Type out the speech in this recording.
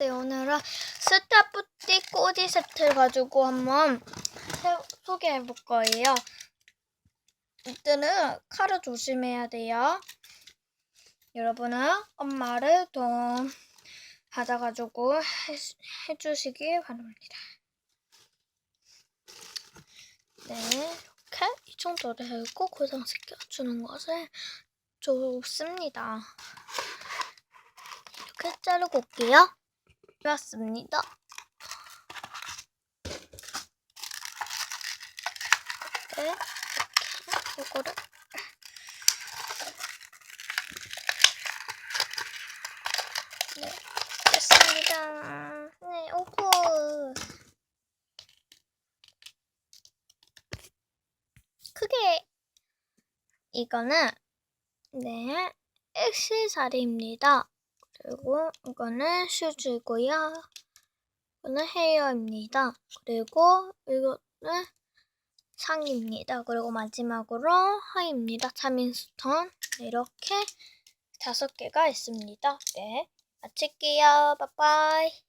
네, 오늘은 스타프티 꼬지 세트를 가지고 한번 세- 소개해 볼 거예요. 이때는 칼을 조심해야 돼요. 여러분은 엄마를 좀 받아가지고 해, 해주시기 바랍니다. 네, 이렇게 이 정도를 하고 고정시켜주는 것을 좋습니다. 이렇게 자르고 올게요. 좋았습니다. 네, 이렇게 이거를 네, 됐습니다. 네, 오프. 크게 이거는 네, 액세서리입니다. 그리고 이거는 슈즈고요. 이거는 헤어입니다. 그리고 이거는 상입니다. 그리고 마지막으로 하입니다. 차민스톤 네, 이렇게 다섯 개가 있습니다. 네, 마칠게요. 빠빠이.